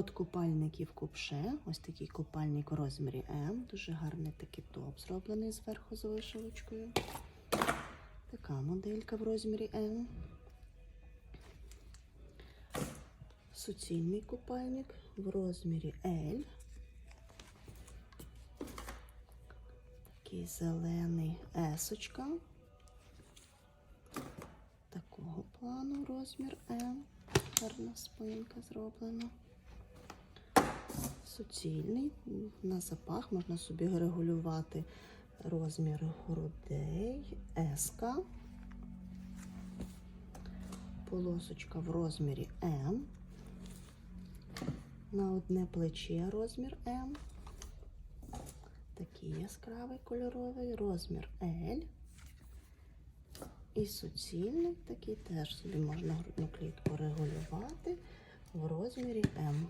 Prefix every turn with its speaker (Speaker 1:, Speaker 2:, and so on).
Speaker 1: От купальників купше, ось такий купальник у розмірі М. Дуже гарний такий топ зроблений зверху з вишивочкою. Така моделька в розмірі М. Суцільний купальник в розмірі L. Такий зелений есочка. Такого плану розмір М. Гарна спинка зроблена. Суцільний. На запах можна собі регулювати розмір грудей. Еска. Полосочка в розмірі М. На одне плече розмір М. Такий яскравий кольоровий розмір L. І суцільний такий теж собі можна грудну клітку регулювати в розмірі М.